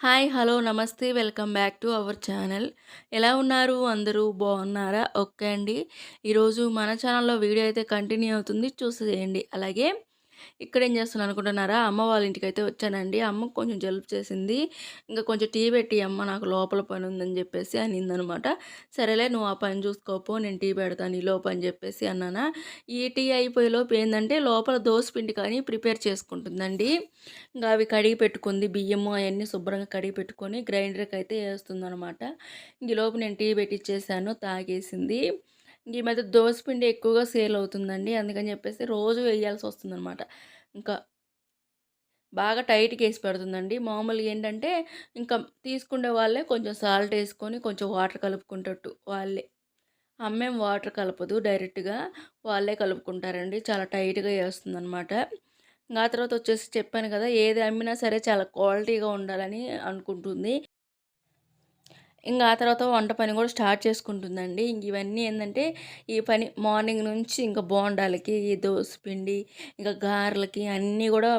Hi hello నమస్తే welcome back to our channel. ఎలా ఉన్నారు? అందరూ బాగున్నారా? ఓకే అండి. ఈరోజు మన ఛానల్లో వీడియో అయితే కంటిన్యూ అవుతుంది. చూసేయండి. అలాగే ఇక్కడ ఏం చేస్తున్నాను అనుకుంటున్నారా? అమ్మ వాళ్ళ ఇంటికి అయితే వచ్చానండి. అమ్మకు కొంచెం జలుపు చేసింది. ఇంకా కొంచెం టీ పెట్టి అమ్మ నాకు లోపల పని ఉందని చెప్పేసి అనిందనమాట. సరేలే నువ్వు ఆ పని చూసుకోపో నేను టీ పెడతాను ఈ లోపు అని చెప్పేసి అన్నానా. ఈ టీ అయిపోయే లోపు ఏంటంటే లోపల దోశ పిండి కానీ ప్రిపేర్ చేసుకుంటుందండి. ఇంకా అవి కడిగి పెట్టుకుంది బియ్యము అవన్నీ శుభ్రంగా కడిగి పెట్టుకొని గ్రైండర్కి అయితే వేస్తుంది అనమాట ఈ లోపు నేను టీ పెట్టిచ్చేసాను తాగేసింది. ఈ మధ్య పిండి ఎక్కువగా సేల్ అవుతుందండి. అందుకని చెప్పేసి రోజు వేయాల్సి వస్తుందన్నమాట. ఇంకా బాగా టైట్గా వేసి పెడుతుందండి. మామూలుగా ఏంటంటే ఇంకా తీసుకునే వాళ్ళే కొంచెం సాల్ట్ వేసుకొని కొంచెం వాటర్ కలుపుకుంటట్టు వాళ్ళే. అమ్మేం వాటర్ కలపదు. డైరెక్ట్గా వాళ్ళే కలుపుకుంటారండి. చాలా టైట్గా వేస్తుందనమాట ఇంకా తర్వాత వచ్చేసి చెప్పాను కదా ఏది అమ్మినా సరే చాలా క్వాలిటీగా ఉండాలని అనుకుంటుంది. ఇంకా ఆ తర్వాత వంట పని కూడా స్టార్ట్ చేసుకుంటుందండి. ఇంక ఇవన్నీ ఏంటంటే ఈ పని మార్నింగ్ నుంచి ఇంకా బోండాలకి ఈ పిండి ఇంకా గారెలకి అన్నీ కూడా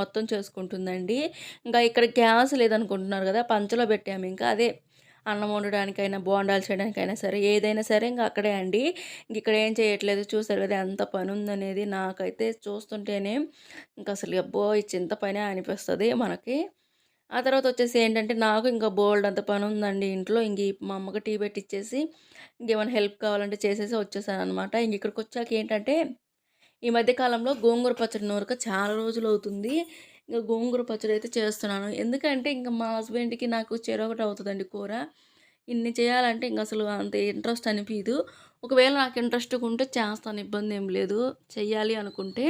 మొత్తం చేసుకుంటుందండి. ఇంకా ఇక్కడ గ్యాస్ లేదనుకుంటున్నారు కదా పంచలో పెట్టాము ఇంకా. అదే అన్నం వండడానికైనా బోండాలు చేయడానికైనా సరే ఏదైనా సరే ఇంకా అక్కడే అండి. ఇంక ఇక్కడ ఏం చేయట్లేదు చూసారు కదా ఎంత పని ఉందనేది నాకైతే చూస్తుంటేనే ఇంకా అసలు అబ్బో ఈ చింత పని అనిపిస్తుంది మనకి. ఆ తర్వాత వచ్చేసి ఏంటంటే నాకు ఇంకా బోల్డ్ అంత పని ఉందండి ఇంట్లో. ఇంక మా అమ్మకి టీ పెట్టిచ్చేసి ఇంకేమైనా హెల్ప్ కావాలంటే చేసేసి వచ్చేసాను అనమాట ఇంక ఇక్కడికి వచ్చాక ఏంటంటే ఈ మధ్యకాలంలో గోంగూర పచ్చడి నూరక చాలా రోజులు అవుతుంది. ఇంకా గోంగూర పచ్చడి అయితే చేస్తున్నాను. ఎందుకంటే ఇంకా మా హస్బెండ్కి నాకు చెరొకటి అవుతుందండి కూర. ఇన్ని చేయాలంటే ఇంక అసలు అంత ఇంట్రెస్ట్ అనిపించదు ఒకవేళ నాకు ఇంట్రెస్ట్ ఉంటే చేస్తాను ఇబ్బంది ఏం లేదు. చెయ్యాలి అనుకుంటే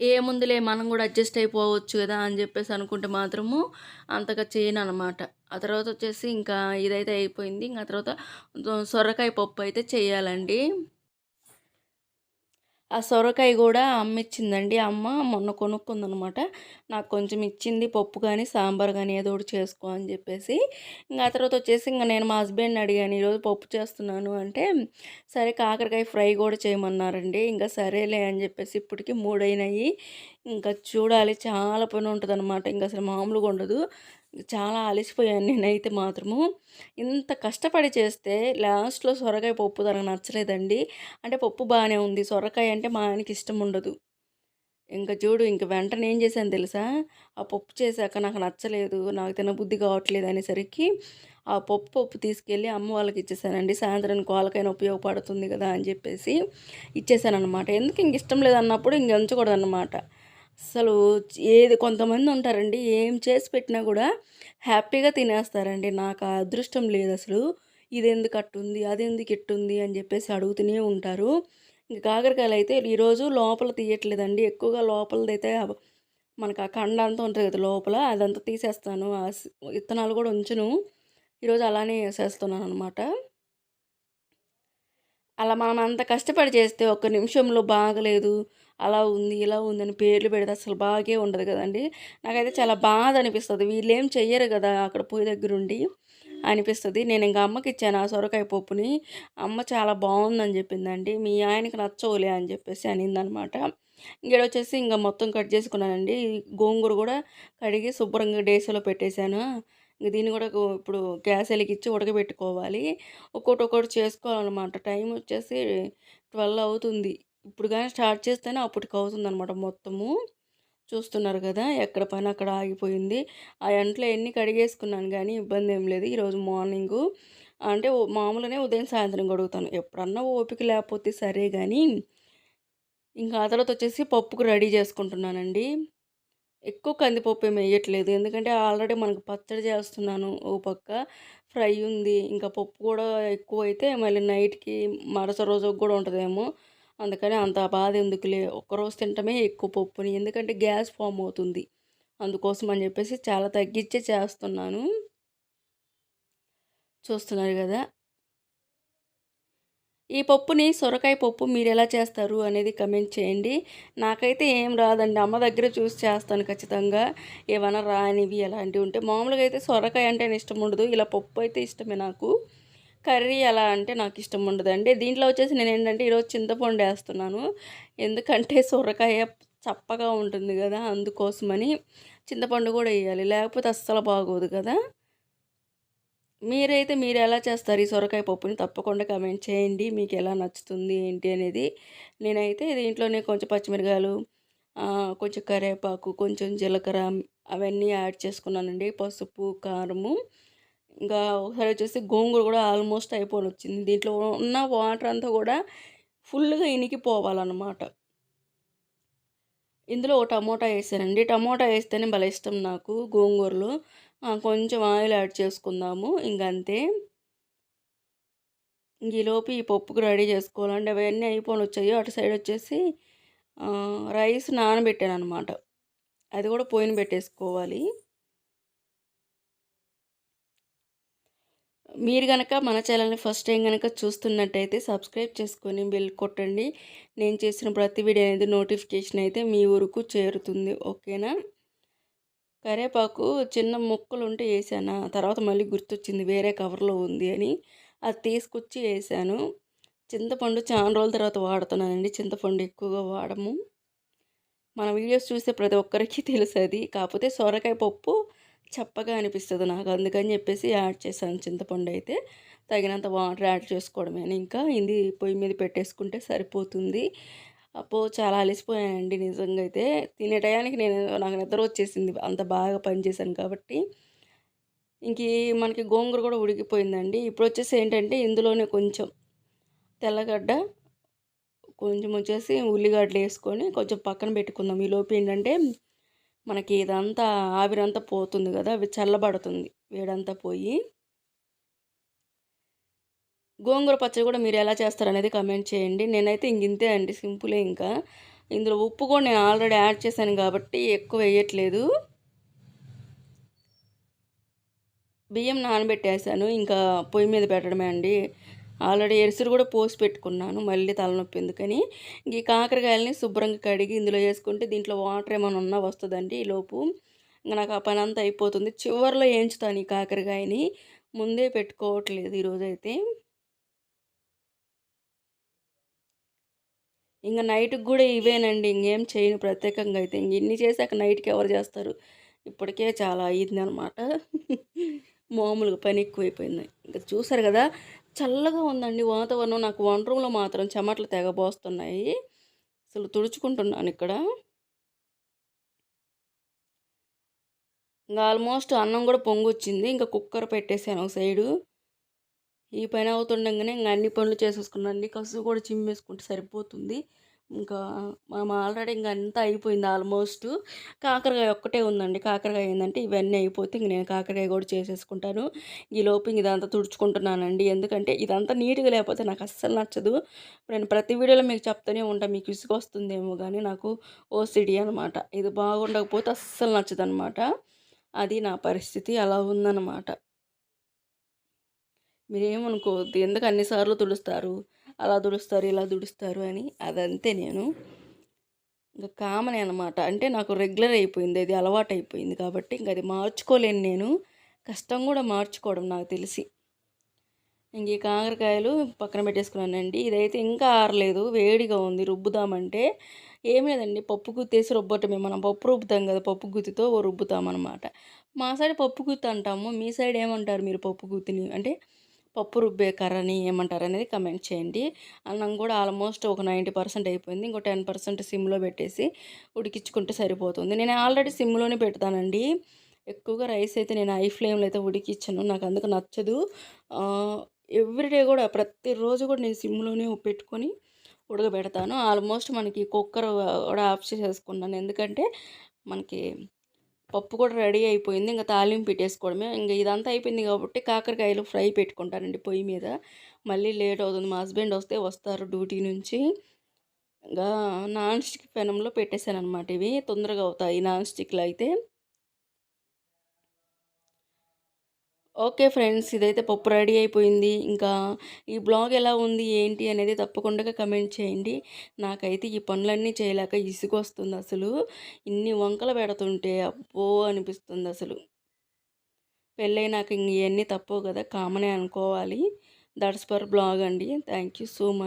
ఏముందిలే మనం కూడా అడ్జస్ట్ అయిపోవచ్చు కదా అని చెప్పేసి అనుకుంటే మాత్రము అంతగా చేయను అనమాట ఆ తర్వాత వచ్చేసి ఇంకా ఇదైతే అయిపోయింది. ఇంకా తర్వాత సొరకాయ పప్పు అయితే చేయాలండి. ఆ సొరకాయ కూడా అమ్మ ఇచ్చిందండి అమ్మ. మొన్న కొనుక్కుందనమాట. నాకు కొంచెం ఇచ్చింది పప్పు కానీ సాంబార్ కానీ ఏదో ఒకటి చేసుకో అని చెప్పేసి. ఇంకా ఆ తర్వాత వచ్చేసి ఇంకా నేను మా హస్బెండ్ని అడిగాను ఈరోజు పప్పు చేస్తున్నాను అంటే సరే కాకరకాయ ఫ్రై కూడా చేయమన్నారండి. ఇంకా సరేలే అని చెప్పేసి ఇప్పటికి మూడైనాయి ఇంకా చూడాలి చాలా పని ఉంటుంది అనమాట ఇంకా అసలు మామూలుగా ఉండదు. చాలా అలసిపోయాను నేనైతే మాత్రము. ఇంత కష్టపడి చేస్తే లాస్ట్లో సొరకాయ పప్పు తనకు నచ్చలేదండి. అంటే పప్పు బాగానే ఉంది. సొరకాయ అంటే మా ఆయనకి ఇష్టం ఉండదు. ఇంకా చూడు ఇంక వెంటనే ఏం చేశాను తెలుసా? ఆ పప్పు చేశాక నాకు నచ్చలేదు నాకు తినబుద్ధి కావట్లేదు అనేసరికి ఆ పప్పు పప్పు తీసుకెళ్ళి అమ్మ వాళ్ళకి ఇచ్చేసానండి. సాయంత్రానికి వాళ్ళకైనా ఉపయోగపడుతుంది కదా అని చెప్పేసి ఇచ్చేసాను అనమాట ఎందుకు ఇంక ఇష్టం లేదన్నప్పుడు ఇంక ఉంచకూడదు అసలు ఏది కొంతమంది ఉంటారండి ఏం చేసి పెట్టినా కూడా హ్యాపీగా తినేస్తారండి. నాకు అదృష్టం లేదు అసలు. ఇది ఎందుకు అట్టుంది అది ఎందుకు ఇట్టుంది అని చెప్పేసి అడుగుతూనే ఉంటారు. ఇంకా కాకరకాయలు అయితే ఈరోజు లోపల తీయట్లేదండి. ఎక్కువగా లోపలదైతే మనకు ఆ కండ అంతా ఉంటుంది కదా లోపల అదంతా తీసేస్తాను. ఆ విత్తనాలు కూడా ఉంచును. ఈరోజు అలానే వేసేస్తున్నాను అనమాట అలా మనం అంత కష్టపడి చేస్తే ఒక్క నిమిషంలో బాగలేదు. అలా ఉంది ఇలా ఉందని పేర్లు పెడితే అసలు బాగే ఉండదు కదండి. నాకైతే చాలా బాధ అనిపిస్తుంది. వీళ్ళు ఏం చెయ్యరు కదా అక్కడ పోయి దగ్గర ఉండి అనిపిస్తుంది. నేను ఇంకా అమ్మకి ఇచ్చాను ఆ సొరకాయ పప్పుని. అమ్మ చాలా బాగుందని చెప్పిందండి. మీ ఆయనకి నచ్చవులే అని చెప్పేసి అనిందనమాట. ఇక్కడ వచ్చేసి ఇంకా మొత్తం కట్ చేసుకున్నానండి. గోంగూర కూడా కడిగి శుభ్రంగా డేసీలో పెట్టేశాను. ఇంక దీన్ని కూడా ఇప్పుడు గ్యాస్ వెలిగించి ఉడకబెట్టుకోవాలి. ఒక్కొక్కటి ఒక్కొక్కటి చేసుకోవాలన్నమాట. టైం వచ్చేసి ట్వెల్వ్ అవుతుంది. ఇప్పుడు కానీ స్టార్ట్ చేస్తేనే అప్పటికి అవుతుంది అనమాట మొత్తము. చూస్తున్నారు కదా ఎక్కడ పని అక్కడ ఆగిపోయింది. ఆ ఎంట్లో ఎన్ని కడిగేసుకున్నాను కానీ ఇబ్బంది ఏం లేదు. ఈరోజు మార్నింగు అంటే మామూలునే ఉదయం సాయంత్రం కడుగుతాను. ఎప్పుడన్నా ఓపిక లేకపోతే సరే కానీ ఇంకా ఆ తర్వాత వచ్చేసి పప్పుకు రెడీ చేసుకుంటున్నానండి. ఎక్కువ కందిపప్పు ఏమి వేయట్లేదు. ఎందుకంటే ఆల్రెడీ మనకు పచ్చడి చేస్తున్నాను ఓ పక్క. ఫ్రై ఉంది. ఇంకా పప్పు కూడా ఎక్కువ అయితే మళ్ళీ నైట్కి మరుస రోజుకి కూడా ఉంటుందేమో. అందుకని అంత బాధ ఎందుకులే. ఒక్కరోజు తింటమే ఎక్కువ పప్పుని. ఎందుకంటే గ్యాస్ ఫామ్ అవుతుంది. అందుకోసం అని చెప్పేసి చాలా తగ్గించే చేస్తున్నాను. చూస్తున్నారు కదా. ఈ పప్పుని సొరకాయ పప్పు మీరు ఎలా చేస్తారు అనేది కమెంట్ చేయండి. నాకైతే ఏం రాదండి. అమ్మ దగ్గర చూసి చేస్తాను ఖచ్చితంగా. ఏమైనా రానివి అలాంటివి ఉంటే. మామూలుగా అయితే సొరకాయ అంటే ఇష్టం ఉండదు. ఇలా పప్పు అయితే ఇష్టమే నాకు. కర్రీ ఎలా అంటే నాకు ఇష్టం ఉండదండి. దీంట్లో వచ్చేసి నేను ఏంటంటే ఈరోజు చింతపండు వేస్తున్నాను. ఎందుకంటే సొరకాయ చప్పగా ఉంటుంది కదా అందుకోసమని చింతపండు కూడా వేయాలి. లేకపోతే అస్సలు బాగోదు కదా. మీరైతే మీరు ఎలా చేస్తారు ఈ సొరకాయ పప్పుని? తప్పకుండా కమెంట్ చేయండి. మీకు ఎలా నచ్చుతుంది? ఏంటి అనేది నేనైతే దీంట్లోనే కొంచెం పచ్చిమిరకాయలు కొంచెం కరివేపాకు కొంచెం జీలకర్ర అవన్నీ యాడ్ చేసుకున్నానండి. పసుపు కారము ఇంకా ఒకసారి వచ్చేసి గోంగూర కూడా ఆల్మోస్ట్ అయిపోయి వచ్చింది దీంట్లో ఉన్న వాటర్ అంతా కూడా ఫుల్గా ఇనికిపోవాలన్నమాట. ఇందులో ఒక టమోటా వేసానండి. టమోటా వేస్తేనే భలే ఇష్టం నాకు గోంగూరలో. కొంచెం ఆయిల్ యాడ్ చేసుకుందాము. ఇంకంతే. ఈలోపు ఈ పప్పుకు రెడీ చేసుకోవాలండి. అవన్నీ అయిపోయి వచ్చాయి. అటు సైడ్ వచ్చేసి రైస్ నానబెట్టాను అనమాట అది కూడా పోయిన పెట్టేసుకోవాలి. మీరు కనుక మన ఛానల్ని ఫస్ట్ టైం కనుక చూస్తున్నట్టయితే సబ్స్క్రైబ్ చేసుకొని బెల్ కొట్టండి. నేను చేసిన ప్రతి వీడియో అనేది నోటిఫికేషన్ అయితే మీ ఊరుకు చేరుతుంది. ఓకేనా? కరేపాకు చిన్న ముక్కలు ఉంటే వేసాను తర్వాత మళ్ళీ గుర్తొచ్చింది వేరే కవర్లో ఉంది అని. అది తీసుకొచ్చి వేసాను. చింతపండు చాలా రోజుల తర్వాత వాడుతున్నానండి చింతపండు ఎక్కువగా వాడము. మన వీడియోస్ చూస్తే ప్రతి ఒక్కరికి తెలుసు అది కాకపోతే సొరకాయ పప్పు చప్పగా అనిపిస్తుంది నాకు అందుకని చెప్పేసి యాడ్ చేశాను చింతపండు అయితే. తగినంత వాటర్ యాడ్ చేసుకోవడమే ఇంకా ఇది పొయ్యి మీద పెట్టేసుకుంటే సరిపోతుంది. అప్పో చాలా అలసిపోయానండి నిజంగా అయితే. తినే టయానికి నేను నాకు నిద్ర వచ్చేసింది. అంత బాగా పనిచేశాను కాబట్టి. ఇంక మనకి గోంగూర కూడా ఉడికిపోయిందండి. ఇప్పుడు వచ్చేసి ఏంటంటే ఇందులోనే కొంచెం తెల్లగడ్డ కొంచెం వచ్చేసి ఉల్లిగడ్డలు వేసుకొని కొంచెం పక్కన పెట్టుకుందాం. ఈ లోపు ఏంటంటే మనకి ఇదంతా ఆవిరంతా పోతుంది కదా అవి చల్లబడుతుంది. వేడంతా పోయి గోంగూర పచ్చడి కూడా మీరు ఎలా చేస్తారు అనేది కమెంట్ చేయండి. నేనైతే ఇంక ఇంతే అండి సింపులే ఇంకా. ఇందులో ఉప్పు కూడా నేను ఆల్రెడీ యాడ్ చేశాను కాబట్టి ఎక్కువ వేయట్లేదు. బియ్యం నానబెట్టేసాను ఇంకా పొయ్యి మీద పెట్టడమే అండి. ఆల్రెడీ ఎరుసురు కూడా పోసి పెట్టుకున్నాను మళ్ళీ తలనొప్పి ఎందుకని. ఈ కాకరకాయలని శుభ్రంగా కడిగి ఇందులో వేసుకుంటే దీంట్లో వాటర్ ఏమైనా ఉన్నా వస్తుందండి ఈలోపు ఇంకా నాకు ఆ పని అంతా అయిపోతుంది. చివరిలో వేయించుతాను ఈ కాకరకాయని. ముందే పెట్టుకోవట్లేదు ఈరోజైతే ఇంకా నైట్కి కూడా ఇవేనండి. ఇంకేం చేయను ప్రత్యేకంగా అయితే. ఇంక ఇన్ని చేశాక నైట్కి ఎవరు చేస్తారు? ఇప్పటికే చాలా అయ్యింది అనమాట మామూలుగా పని ఎక్కువైపోయింది. ఇంకా చూసారు కదా చల్లగా ఉందండి వాతావరణం. నాకు వన్ రూమ్లో మాత్రం చెమటలు తెగబోస్తున్నాయి. అసలు తుడుచుకుంటున్నాను ఇక్కడ. ఇంకా ఆల్మోస్ట్ అన్నం కూడా పొంగొచ్చింది. ఇంకా కుక్కర్ పెట్టేసాను ఒక సైడు. ఈ పని అవుతుండగానే ఇంకా అన్ని పనులు చేసేసుకున్నాను. కసు కూడా చిమ్మేసుకుంటే సరిపోతుంది. ఇంకా మనం ఆల్రెడీ ఇంకా అంతా అయిపోయింది ఆల్మోస్ట్. కాకరకాయ ఒక్కటే ఉందండి. కాకరకాయ ఏంటంటే ఇవన్నీ అయిపోతే ఇంక నేను కాకరకాయ కూడా చేసేసుకుంటాను. ఈ లోపు ఇదంతా తుడుచుకుంటున్నానండి. ఎందుకంటే ఇదంతా నీట్గా లేకపోతే నాకు అస్సలు నచ్చదు. నేను ప్రతి వీడియోలో మీకు చెప్తూనే ఉంటాను మీకు ఇసుక వస్తుందేమో కానీ నాకు ఓసిడి అనమాట. ఇది బాగుండకపోతే అస్సలు నచ్చదు అనమాట అది నా పరిస్థితి. అలా ఉందన్నమాట మీరేమనుకోవద్దు. ఎందుకు అన్నిసార్లు తుడుస్తారు? అలా దుడుస్తారు ఇలా దుడుస్తారు అని అదంతే నేను. ఇంకా కామన్ అనమాట అంటే నాకు రెగ్యులర్ అయిపోయింది. అది అలవాటు అయిపోయింది కాబట్టి ఇంక అది మార్చుకోలేను నేను. కష్టం కూడా మార్చుకోవడం నాకు తెలిసి. ఇంక ఈ కాకరకాయలు పక్కన పెట్టేసుకున్నానండి. ఇదైతే ఇంకా ఆరలేదు. వేడిగా ఉంది. రుబ్బుదామంటే ఏం లేదండి. పప్పు గుత్తేసి రుబ్బటమే. మనం పప్పు రుబ్బుతాం కదా పప్పు గుత్తితో రుబ్బుతాం మా సైడ్ పప్పు గుత్తి అంటాము. మీ సైడ్ ఏమంటారు మీరు పప్పు గుత్తిని? అంటే పప్పు రుబ్బే కర్రని ఏమంటారు అనేది కమెంట్ చేయండి. అన్నం కూడా ఆల్మోస్ట్ ఒక నైంటీ పర్సెంట్ అయిపోయింది. ఇంకో టెన్ పర్సెంట్ సిమ్లో పెట్టేసి ఉడికించుకుంటే సరిపోతుంది. నేను ఆల్రెడీ సిమ్లోనే పెడతానండి. ఎక్కువగా రైస్ అయితే నేను ఐ ఫ్లేమ్లో అయితే ఉడికిచ్చాను నాకు అందుకు నచ్చదు. ఎవ్రీడే కూడా ప్రతిరోజు కూడా నేను సిమ్లోనే పెట్టుకొని ఉడకబెడతాను. ఆల్మోస్ట్ మనకి కుక్కర్ కూడా ఆఫ్ చేసేసుకున్నాను. ఎందుకంటే మనకి పప్పు కూడా రెడీ అయిపోయింది. ఇంకా తాలింపు పెట్టేసుకోవడమే. ఇంకా ఇదంతా అయిపోయింది కాబట్టి కాకరకాయలు ఫ్రై పెట్టుకుంటానండి పొయ్యి మీద. మళ్ళీ లేట్ అవుతుంది. మా హస్బెండ్ వస్తే వస్తారు డ్యూటీ నుంచి. ఇంకా నాన్ స్టిక్ పెనంలో పెట్టేశాను అనమాట ఇవి. తొందరగా అవుతాయి నాన్ స్టిక్లో అయితే. ఓకే ఫ్రెండ్స్ ఇదైతే పప్పు రెడీ అయిపోయింది. ఇంకా ఈ బ్లాగ్ ఎలా ఉంది ఏంటి అనేది తప్పకుండా కమెంట్ చేయండి. నాకైతే ఈ పనులన్నీ చేయలేక ఇసుకొస్తుంది అసలు. ఇన్ని వంకలు పెడుతుంటే అబ్బో అనిపిస్తుంది అసలు. పెళ్ళైనాక ఇంక ఇవన్నీ తప్పవు కదా కామనే అనుకోవాలి. దట్స్ ఫర్ బ్లాగ్ అండి. Thank you so much.